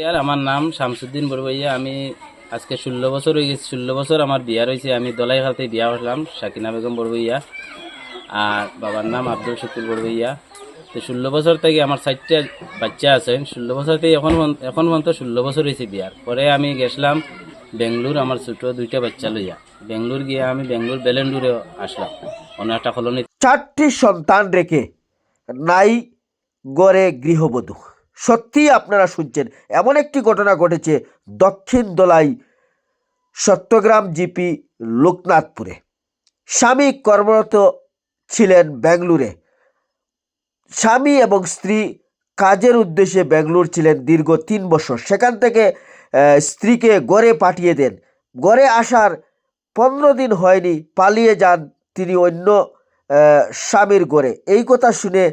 ইয়ার, আমার নাম শামসুদ্দিন বড়বইয়া আমি আজকে ষোলো বছর হয়ে গেছে, ষোলো বছর আমার বিয়া রয়েছে। আমি দলাই দলাইখাতে বিয়া করলাম সাকিনা বেগম বড়বইয়া আর বাবার নাম আব্দুল শকুল বড়বইয়া তো ষোলো বছর থেকে আমার চারটা বাচ্চা আছেন ষোলো বছর থেকে এখন এখন পর্যন্ত ষোলো বছর হয়েছে বিয়ার। পরে আমি গেছিলাম বেঙ্গলোর, আমার ছোটো দুইটা বাচ্চা লইয়া। বেঙ্গলোর গিয়ে আমি বেঙ্গলোর বেলেন্ডুরে আসলাম অন্য একটা কলোনি চারটি সন্তান রেখে নাই গড়ে গৃহবধূ। সত্যিই আপনারা শুনছেন। এমন একটি ঘটনা ঘটেছে দক্ষিণ দোলাই সত্যগ্রাম জিপি, লোকনাথপুরে। স্বামী কর্মরত ছিলেন বেঙ্গলুরে স্বামী এবং স্ত্রী কাজের উদ্দেশ্যে বেঙ্গলুর ছিলেন দীর্ঘ তিন বছর। সেখান থেকে স্ত্রীকে গড়ে পাঠিয়ে দেন। গড়ে আসার পনেরো দিন হয়নি, পালিয়ে যান তিনি অন্য স্বামীর গড়ে এই কথা শুনে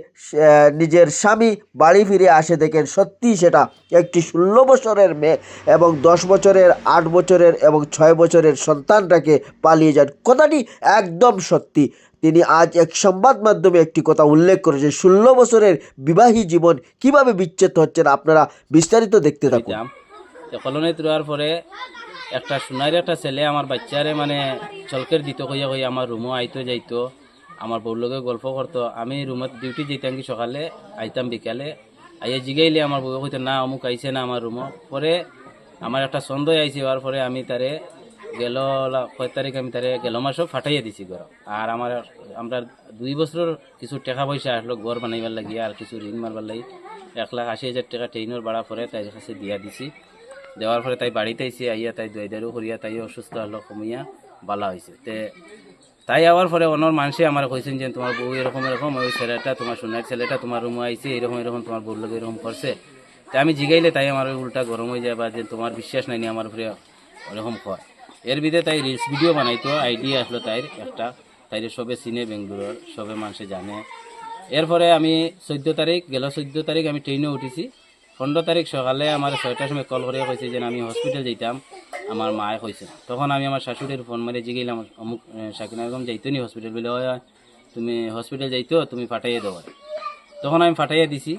নিজের স্বামী বাড়ি ফিরে আসে দেখেন সত্যি সেটা একটি ষোলো বছরের মেয়ে এবং দশ বছরের আট বছরের এবং ছয় বছরের সন্তানটাকে পালিয়ে যান। কথাটি একদম সত্যি। তিনি আজ এক সংবাদ মাধ্যমে একটি কথা উল্লেখ করেছেন ষোলো বছরের বিবাহী জীবন কীভাবে বিচ্ছেদ হচ্ছেন আপনারা বিস্তারিত দেখতে থাকুন। হইতাম তো কলোনিতে পরে একটা সোনার একটা ছেলে আমার বাচ্চারে মানে চলকের দিত কইয়া কইয়া আমার রুমও আইতো যাইতো। আমার বউর লগে গল্প করতো আমি রুমত ডিউটি যেতাম কি সকালে, আইতাম বিকালে, আইয়া জিগাইলে আমার বউ কইতো, না, অমুক আইছে না আমার রুমও পরে আমার একটা সন্দেহ আইছে হওয়ার পরে আমি তারে গেল কয় তারিখ আমি তারে গেল মাসও ফাটাইয়া দিছি ঘর আর আমার আমরা দুই বছর কিছু টাকা পয়সা আসলো ঘর বানাইবার লাগি আর কিছু ঋণ মারবার লাগি, এক লাখ আশি হাজার টাকা ট্রেনের ভাড়া পরে তাই কাছে দিয়া দিছি। দেওয়ার পরে তাই বাড়িতে আইসি আইয়া তাই দইদারু করিয়া তাই অসুস্থ হলো কমিয়া বালা হয়েছে তে তাই আবার পরে অনর মানুষে আমার কইছেন যে, তোমার বউ এরকম এরকম, ওই ছেলেটা তোমার সোনার ছেলেটা তোমার রুমে আইছে, এরকম এরকম তোমার বউর লোক এরকম করছে। তাই আমি জিগাইলে তাই আমার ওই উল্টা গরম হয়ে যায় বা যে তোমার বিশ্বাস নাই আমার উপরে ওরকম কয় এর ভিতরে তাই রিলস ভিডিও বানাইতো আইডিয়া আসলো তাইর একটা। তাইরে সবে চিনে বেঙ্গুলোর সবে মানুষে জানে। এরপরে আমি চোদ্দ তারিখ, গেল চোদ্দ তারিখ আমি ট্রেনে উঠেছি। পনেরো তারিখ সকালে আমার ছয়টার সময় কল করে কইছে যে আমি হসপিটাল যাইতাম। আমার মায়ে কইছে। তখন আমি আমার শাশুড়ির ফোন মারি জিগাইলাম অমুক সাকিনা বেগম যাইতো নি হসপিটাল বলে "ওই, তুমি হসপিটাল যাইতো তুমি ফাটাইয়ে দেবো তখন আমি ফাটাইয়া দিছি।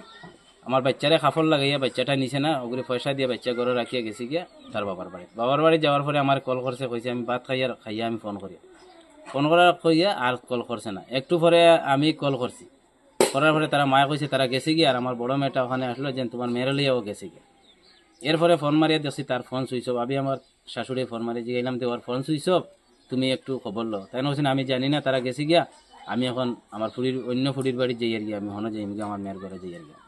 আমার বাচ্চারে খাফর লাগাইয়া বাচ্চাটা নিছে না ওগুলো পয়সা দিয়ে বাচ্চা ঘরে রাখিয়া গেছি গিয়া তার বাবার বাড়ি। বাবার বাড়ি যাওয়ার পরে আমার কল করছে কইছে আমি ভাত খাইয়া খাইয়া আমি ফোন করি। ফোন করার কইয়া আর কল করছে না। একটু পরে আমি কল করছি। করার পরে তারা মায়া কইছে, তারা গেছে গিয়ে? আর আমার বড় মেয়েটা ওখানে আসলো যে, তোমার মেয়ের লইয়াও গেছে গিয়ে। এরপরে ফোন মারিয়া দেখছি তার ফোন সুইচ অফ। আমি আমার শাশুড়ি ফোন মারিয়ে জিগাইলাম তো ওর ফোন সুইচ অফ, তুমি একটু খবর লো তাই বলছেন আমি জানি না তারা গেছে গিয়া। আমি এখন আমার ফুড়ির, অন্য ফুড়ির বাড়ি যাই আর গিয়া, আমি হনো যাই আমার মেয়ের ঘরে যাই আর গিয়া।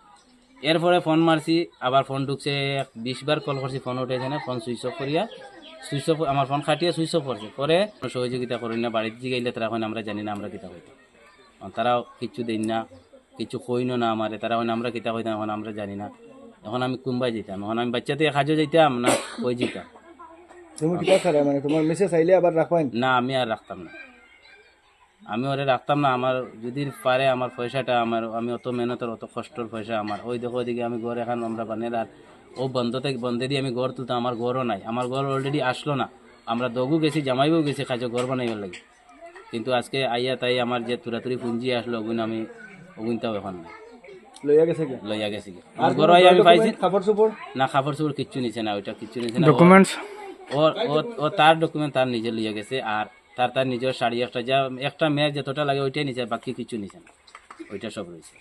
এরপরে ফোন মারছি, আবার ফোন ঢুকছে বিশ বার কল করছি, ফোন উঠেছে না, ফোন সুইচ অফ করিয়া সুইচ অফ, আমার ফোন খাটিয়ে সুইচ অফ করছে। পরে সহযোগিতা করি না, বাড়িতে জিগাইলে তারা এখন আমরা জানি না, আমরা কিতা হইতাম তারাও কিচ্ছু দিন না। কিছু কইনো না আমারে তারা এখন আমরা কিতা কইতাম এখন আমরা জানি না। এখন আমি কুম্বাই যেতাম এখন আমি বাচ্চা বাচ্চাতে কাজও যেতাম না কই যেতাম তুমি মানে তোমার মেসেজ আইলে আবার রাখবেন না আমি আর রাখতাম না। আমি ওরে রাখতাম না আমার যদি পারে আমার পয়সাটা আমার আমি অত মেহনতের অত কষ্টর পয়সা আমার। ওই দেখো ওইদিকে আমি ঘর এখন আমরা বানিয়ে আর ও বন্ধ থেকে বন্ধে দিয়ে আমি ঘর তুলতাম আমার ঘরও নাই। আমার ঘর অলরেডি আসলো না। আমরা দগু গেছি জামাইবও গেছি কাজে ঘর বানাইবার লাগে। কিন্তু আজকে আইয়া তাই আমার যে তুরাতুরি পুঞ্জি আসলো ওগুন আমি ওগুনটাও এখন। নাই লইয়া গেছে কি? লইয়া গেছি গে। আমার ঘর আমি পাইছি। কাপড় চোপড় না খাবার চোপড় কিচ্ছু নিছে না ওইটা কিচ্ছু নিছে না। ডকুমেন্টস ও তার ডকুমেন্ট তার নিজে লইয়া গেছে আর তার তার নিজের শাড়ি একটা যা একটা মেয়ের যতটা লাগে ওইটাই নিছে বাকি কিছু নিছে না। ওইটা সব রয়েছে।